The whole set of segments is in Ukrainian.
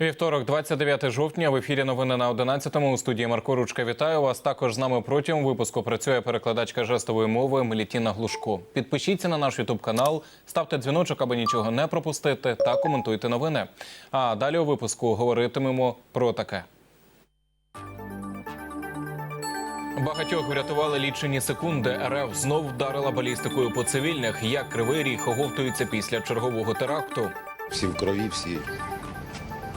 Вівторок, 29 жовтня. В ефірі новини на 11-му. У студії Марко Ручка. Вітаю вас. Також з нами протягом випуску працює перекладачка жестової мови Мелітіна Глушко. Підпишіться на наш Ютуб канал, ставте дзвіночок, аби нічого не пропустити, та коментуйте новини. А далі у випуску говоритимемо про таке. Багатьох врятували лічені секунди. РФ знов вдарила балістикою по цивільних. Як кривий ріг оговтується після чергового теракту. всі в крові, всі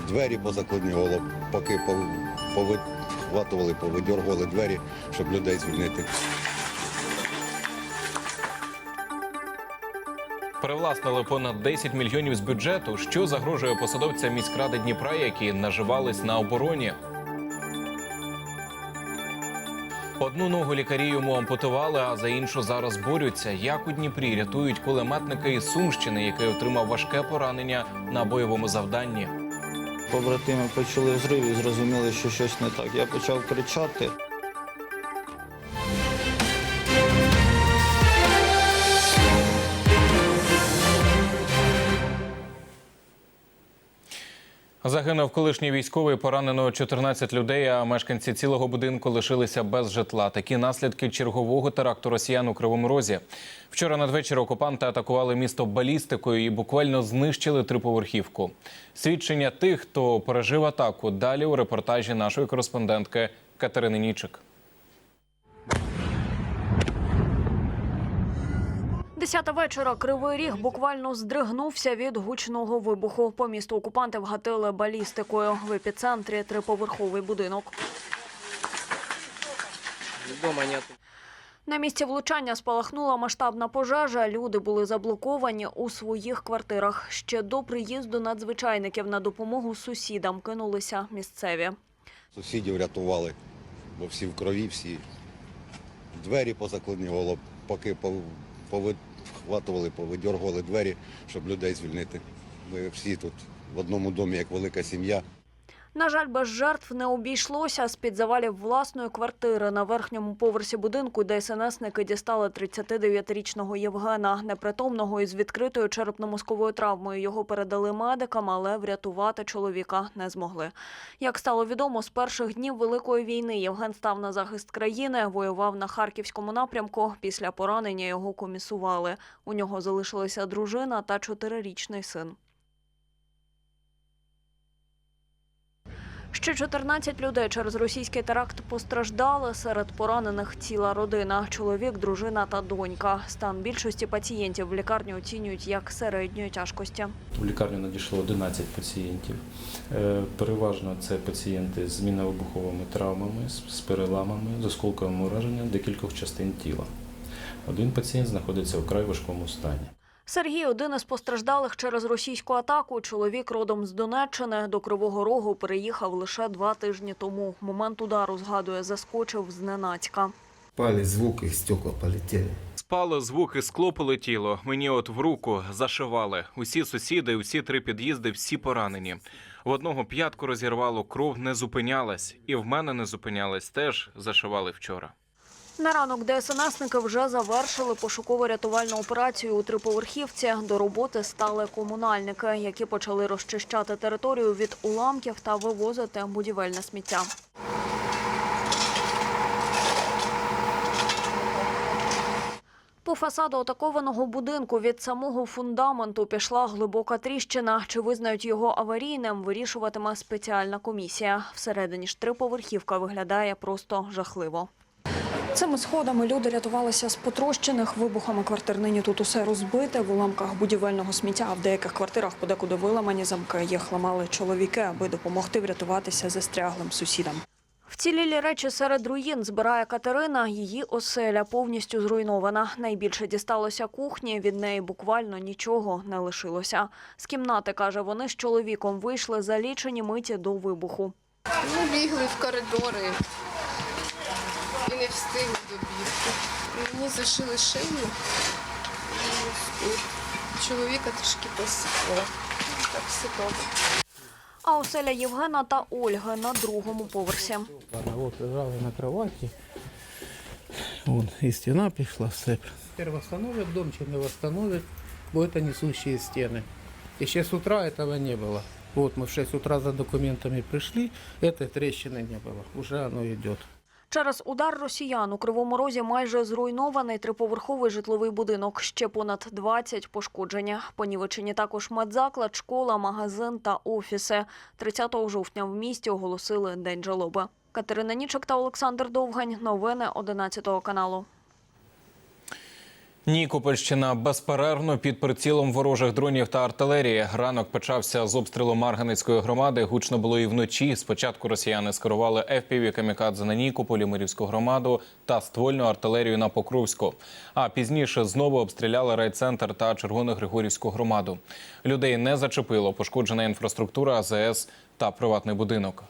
двері позакладні голов, поки повихватували, повидьоргували двері, щоб людей звільнити. Привласнили понад 10 мільйонів з бюджету, що загрожує посадовцям міськради Дніпра, які наживались на обороні. Одну ногу лікарі йому ампутували, а за іншу зараз борються. Як у Дніпрі рятують кулеметника із Сумщини, який отримав важке поранення на бойовому завданні. Побратими почули взрив і зрозуміли, що щось не так. Я почав кричати. Загинув колишній військовий, поранено 14 людей. А мешканці цілого будинку лишилися без житла. Такі наслідки чергового теракту росіян у Кривому Розі. Вчора надвечір окупанти атакували місто балістикою і буквально знищили триповерхівку. Свідчення тих, хто пережив атаку, далі у репортажі нашої кореспондентки Катерини Нічик. Десята вечора Кривий Ріг буквально здригнувся від гучного вибуху. По місту окупанти вгатили балістикою. В епіцентрі триповерховий будинок. Дома нет. На місці влучання спалахнула масштабна пожежа. Люди були заблоковані у своїх квартирах. Ще до приїзду надзвичайників на допомогу сусідам кинулися місцеві. Сусідів рятували, бо всі в крові, всі двері позакладні поки пов- повихватували, повидьоргували двері, щоб людей звільнити. Ми всі тут в одному домі, як велика сім'я. На жаль, без жертв не обійшлося. З-під завалів власної квартири на верхньому поверсі будинку ДСНСники дістали 39-річного Євгена, непритомного із відкритою черепно-мозковою травмою. Його передали медикам, але врятувати чоловіка не змогли. Як стало відомо, з перших днів Великої війни Євген став на захист країни, воював на харківському напрямку. Після поранення його комісували. У нього залишилися дружина та чотирирічний син. Ще 14 людей через російський теракт постраждали. Серед поранених ціла родина: чоловік, дружина та донька. Стан більшості пацієнтів в лікарні оцінюють як середньої тяжкості. В лікарню надійшло 11 пацієнтів. Е, Переважно це пацієнти з мінно-вибуховими травмами, з переламами, з осколковим ураженням декількох частин тіла. Один пацієнт знаходиться у вкрай важкому стані. Сергій один із постраждалих через російську атаку. Чоловік родом з Донеччини до Кривого Рогу переїхав лише два тижні тому. Момент удару згадує, заскочив зненацька. Пали звук, и стекла полетели. Спало звуки, скло полетіло. Мені от в руку зашивали. Усі сусіди, усі три під'їзди, всі поранені. В одного п'ятку розірвало, кров не зупинялась, і в мене не зупинялась. Теж зашивали вчора. На ранок ДСНСники вже завершили пошуково-рятувальну операцію у триповерхівці. До роботи стали комунальники, які почали розчищати територію від уламків та вивозити будівельне сміття. По фасаду атакованого будинку від самого фундаменту пішла глибока тріщина. Чи визнають його аварійним, вирішуватиме спеціальна комісія. Всередині ж триповерхівка виглядає просто жахливо. Цими сходами люди рятувалися з потрощених вибухами квартир. Нині тут усе розбите в уламках будівельного сміття. А в деяких квартирах подекуди виламані замки. Їх ламали чоловіки, аби допомогти врятуватися застряглим сусідам. Вцілілі речі серед руїн збирає Катерина. Її оселя повністю зруйнована. Найбільше дісталося кухні. Від неї буквально нічого не лишилося. З кімнати каже, вони з чоловіком вийшли за лічені миті до вибуху. Ми бігли в коридори встигли добігти. Мені зашили шию. І ось тут. Чоловіка трішки посікло. Так все добре. А оселя Євгена та Ольги на другому поверсі. Она вот лежала на кровати. Вон, и стена пришла, все. Теперь восстановят дом, чем не восстановят, бо это несущие стены. Еще с утра этого не было. Вот мы в 6 утра за документами пришли, этой трещины не было, уже оно идет. Через удар росіян у Кривому Розі майже зруйнований триповерховий житловий будинок. Ще понад 20 пошкодження. Понівечені також медзаклад, школа, магазин та офіси. 30 жовтня в місті оголосили День жалоби. Катерина Нічок та Олександр Довгань. Новини 11 каналу. Нікопольщина безперервно під прицілом ворожих дронів та артилерії. Ранок почався з обстрілу Марганицької громади. Гучно було і вночі. Спочатку росіяни скерували FPV камікадзе на Нікополі, Мирівську громаду та ствольну артилерію на Покровську. А пізніше знову обстріляли райцентр та Червоно-Григорівську громаду. Людей не зачепило. Пошкоджена інфраструктура, АЗС та приватний будинок.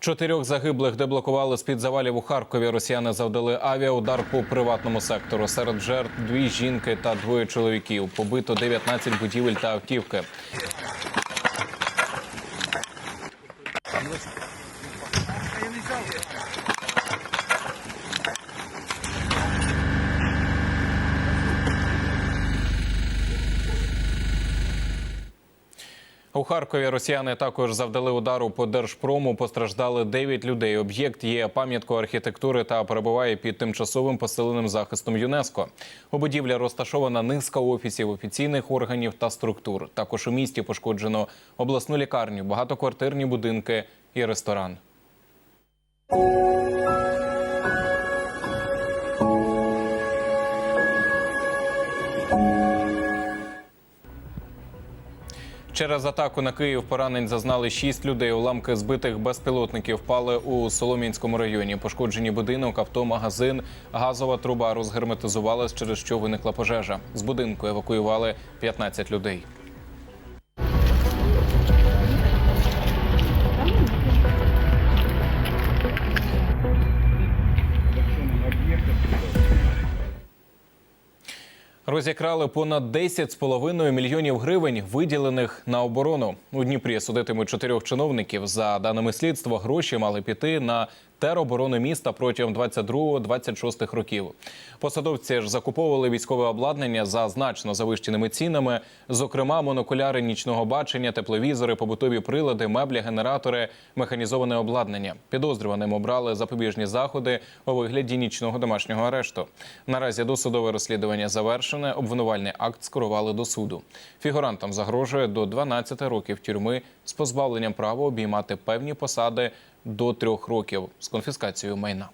Чотирьох загиблих деблокували з-під завалів у Харкові. Росіяни завдали авіаудар по приватному сектору. Серед жертв дві жінки та двоє чоловіків. Побито 19 будівель та автівки. Харкові росіяни також завдали удару по держпрому. Постраждали 9 людей. Об'єкт є пам'яткою архітектури та перебуває під тимчасовим посиленим захистом ЮНЕСКО. У будівлі розташована низка офісів офіційних органів та структур. Також у місті пошкоджено обласну лікарню, багатоквартирні будинки і ресторан. Через атаку на Київ поранень зазнали шість людей. Уламки збитих безпілотників впали у Солом'янському районі. Пошкоджені будинок, авто, магазин, газова труба розгерметизувалась, через що виникла пожежа. З будинку евакуювали 15 людей. Розікрали понад 10,5 мільйонів гривень, виділених на оборону. У Дніпрі судитимуть чотирьох чиновників. За даними слідства, гроші мали піти на тероборону міста протягом 22-26 років. Посадовці ж закуповували військове обладнання за значно завищеними цінами, зокрема монокуляри нічного бачення, тепловізори, побутові прилади, меблі, генератори, механізоване обладнання. Підозрюваним обрали запобіжні заходи у вигляді нічного домашнього арешту. Наразі досудове розслідування завершене. Обвинувальний акт скерували до суду. Фігурантам загрожує до 12 років тюрми з позбавленням права обіймати певні посади до трьох років з конфіскацією майна.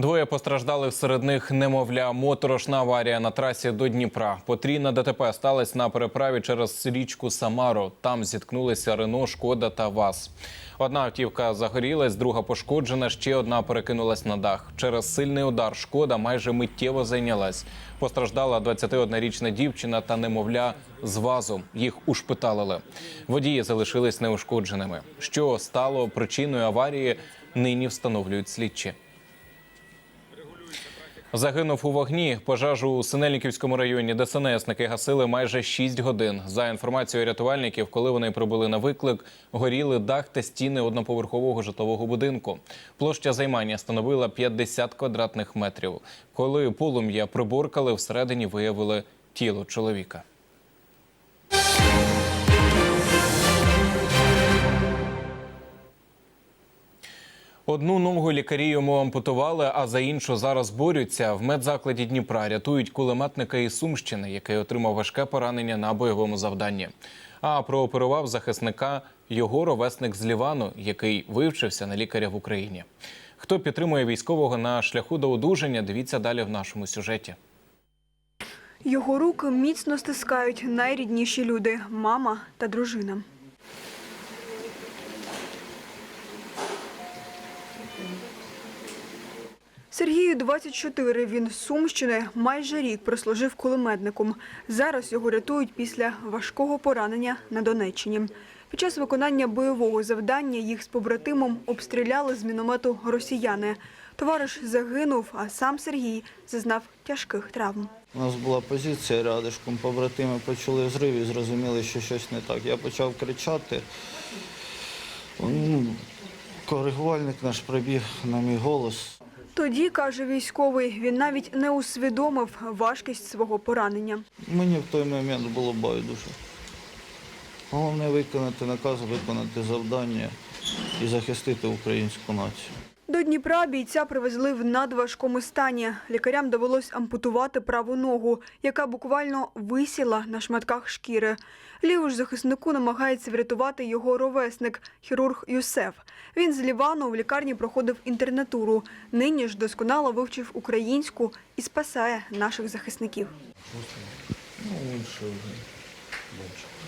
Двоє постраждалих серед них немовля. Моторошна аварія на трасі до Дніпра. Потрійна ДТП сталася на переправі через річку Самару. Там зіткнулися Рено, Шкода та ВАЗ. Одна автівка загорілась, друга пошкоджена, ще одна перекинулась на дах. Через сильний удар шкода майже миттєво зайнялась. Постраждала 21-річна дівчина та немовля з ВАЗу. Їх ушпиталили. Водії залишились неушкодженими. Що стало причиною аварії, нині встановлюють слідчі. Загинув у вогні пожежу у Синельниківському районі. ДСНСники гасили майже 6 годин. За інформацією рятувальників, коли вони прибули на виклик, горіли дах та стіни одноповерхового житлового будинку. Площа займання становила 50 квадратних метрів. Коли полум'я приборкали, всередині виявили тіло чоловіка. Одну ногу лікарі йому ампутували, а за іншу зараз борються. В медзакладі Дніпра рятують кулеметника із Сумщини, який отримав важке поранення на бойовому завданні. А прооперував захисника його ровесник з Лівану, який вивчився на лікаря в Україні. Хто підтримує військового на шляху до одужання? Дивіться далі в нашому сюжеті. Його руки міцно стискають найрідніші люди мама та дружина. Сергію 24, він з Сумщини, майже рік прослужив кулеметником. Зараз його рятують після важкого поранення на Донеччині. Під час виконання бойового завдання їх з побратимом обстріляли з міномету росіяни. Товариш загинув, а сам Сергій зазнав тяжких травм. У нас була позиція рядишком, побратими почули взрив і зрозуміли, що щось не так. Я почав кричати. Ну, Коригувальник наш прибіг на мій голос. Тоді, каже військовий, він навіть не усвідомив важкість свого поранення. Мені в той момент було байдуже. Головне виконати наказ, виконати завдання і захистити українську націю. До Дніпра бійця привезли в надважкому стані. Лікарям довелось ампутувати праву ногу, яка буквально висіла на шматках шкіри. Ліву ж захиснику намагається врятувати його ровесник, хірург Юсеф. Він з Лівану в лікарні проходив інтернатуру. Нині ж досконало вивчив українську і спасає наших захисників. С-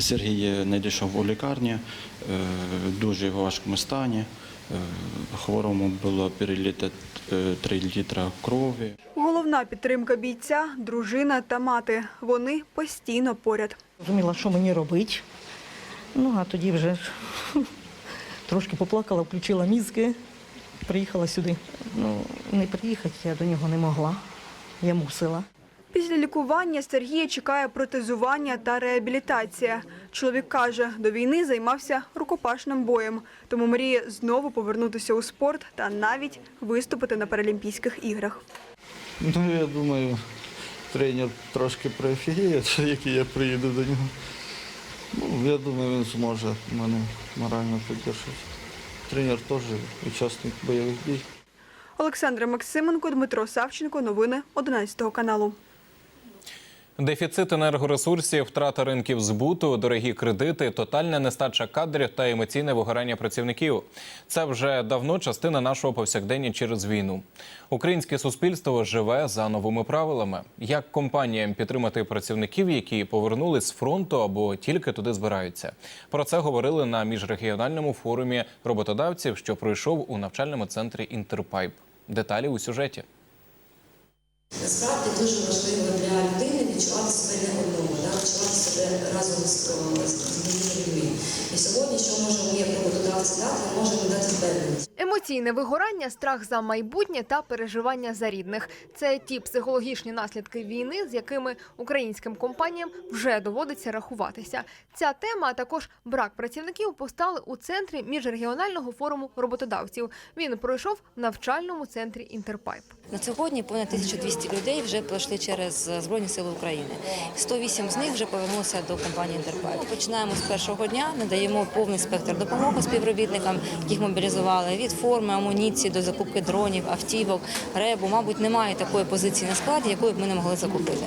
Сергій надійшов у лікарні е, в дуже важкому стані. Е, Хворому було переліто 3 літра крові. Головна підтримка бійця дружина та мати. Вони постійно поряд. Розуміла, що мені робити. Ну, а тоді вже трошки поплакала, включила мізки, приїхала сюди. Ну, не приїхати я до нього не могла. Я мусила. Після лікування Сергія чекає протезування та реабілітація. Чоловік каже, до війни займався рукопашним боєм, тому мріє знову повернутися у спорт та навіть виступити на Паралімпійських іграх. Ну, я думаю, тренер трошки проофігіє, який я приїду до нього. Ну, я думаю, він зможе мене морально підтримати. Тренер теж учасник бойових дій. Олександра Максименко, Дмитро Савченко. Новини 11 каналу. Дефіцит енергоресурсів, втрата ринків збуту, дорогі кредити, тотальна нестача кадрів та емоційне вигорання працівників. Це вже давно частина нашого повсякдення через війну. Українське суспільство живе за новими правилами. Як компаніям підтримати працівників, які повернулись з фронту або тільки туди збираються? Про це говорили на міжрегіональному форумі роботодавців, що пройшов у навчальному центрі Інтерпайп. Деталі у сюжеті. Насправді дуже важливо відчувати себе не одного, да? відчувати себе разом з, з, з людьми. І сьогодні, що можемо ми дати, ми можемо дати впевненість. Емоційне вигорання, страх за майбутнє та переживання за рідних це ті психологічні наслідки війни, з якими українським компаніям вже доводиться рахуватися. Ця тема, а також брак працівників, постали у центрі міжрегіонального форуму роботодавців. Він пройшов в навчальному центрі Інтерпайп. На сьогодні понад 1200 людей вже пройшли через Збройні Сили України. 108 з них вже повернулися до компанії Інтерпайп. Починаємо з першого дня, надаємо повний спектр допомоги співробітникам, яких мобілізували від форми, амуніції до закупки дронів, автівок, ребу. Мабуть, немає такої позиції на складі, якої б ми не могли закупити.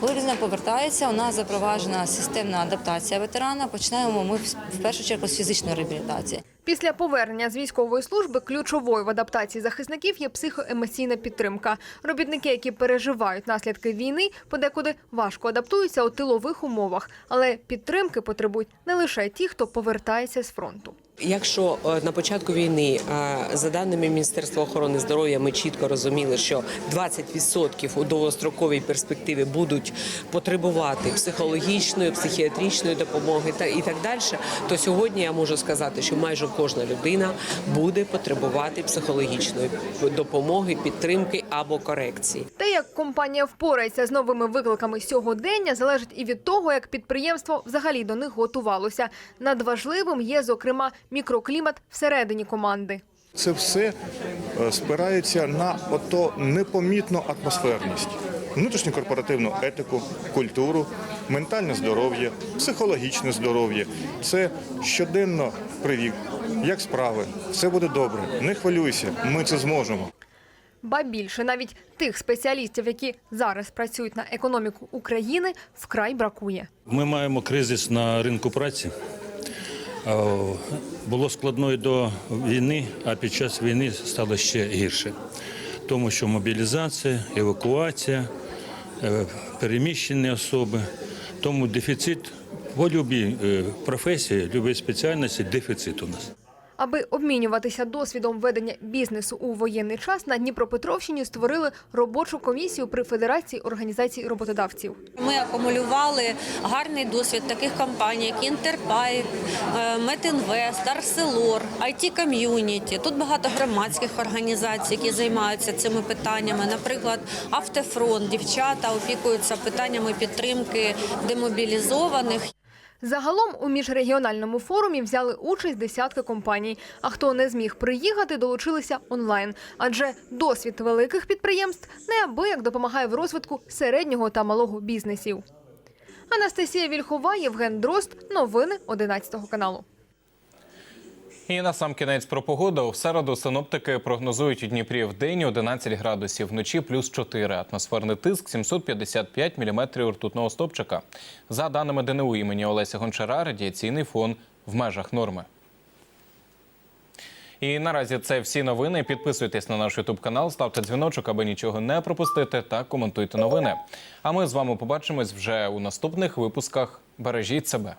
Коли людина повертається, у нас запроваджена системна адаптація ветерана. Починаємо ми в першу чергу з фізичної реабілітації. Після повернення з військової служби ключовою в адаптації захисників є психоемоційна підтримка. Робітники, які переживають наслідки війни, подекуди важко адаптуються у тилових умовах, але підтримки потребують не лише ті, хто повертається з фронту. Якщо е, на початку війни, е, за даними Міністерства охорони здоров'я, ми чітко розуміли, що 20% у довгостроковій перспективі будуть потребувати психологічної, психіатричної допомоги та і так далі, то сьогодні я можу сказати, що майже кожна людина буде потребувати психологічної допомоги, підтримки або корекції. Те, як компанія впорається з новими викликами сьогодення, залежить і від того, як підприємство взагалі до них готувалося. Надважливим є, зокрема, мікроклімат всередині команди. Це все е, спирається на ото непомітну атмосферність, внутрішню корпоративну етику, культуру, ментальне здоров'я, психологічне здоров'я. Це щоденно привіт. Як справи? Все буде добре. Не хвилюйся, ми це зможемо. Ба більше навіть тих спеціалістів, які зараз працюють на економіку України, вкрай бракує. Ми маємо кризис на ринку праці. Е, Було складно до війни, а під час війни стало ще гірше. Тому що мобілізація, евакуація, е, переміщені особи. Тому дефіцит по любій е, професії, любій спеціальності дефіцит у нас. Аби обмінюватися досвідом ведення бізнесу у воєнний час, на Дніпропетровщині створили робочу комісію при Федерації організацій роботодавців. Ми акумулювали гарний досвід таких компаній, як Інтерпайп, е, Метінвест, Арселор, IT Ком'юніті. Тут багато громадських організацій, які займаються цими питаннями. Наприклад, Автофронт, дівчата опікуються питаннями підтримки демобілізованих. Загалом у міжрегіональному форумі взяли участь десятки компаній. А хто не зміг приїхати, долучилися онлайн. Адже досвід великих підприємств неабияк допомагає в розвитку середнього та малого бізнесів. Анастасія Вільхова, Євген Дрозд. Новини 11 каналу. І на сам кінець про погоду. В середу синоптики прогнозують у Дніпрі в день 11 градусів, вночі плюс 4. Атмосферний тиск 755 міліметрів ртутного стопчика. За даними ДНУ імені Олеся Гончара, радіаційний фон в межах норми. І наразі це всі новини. Підписуйтесь на наш Ютуб канал, ставте дзвіночок, аби нічого не пропустити, та коментуйте новини. А ми з вами побачимось вже у наступних випусках. Бережіть себе.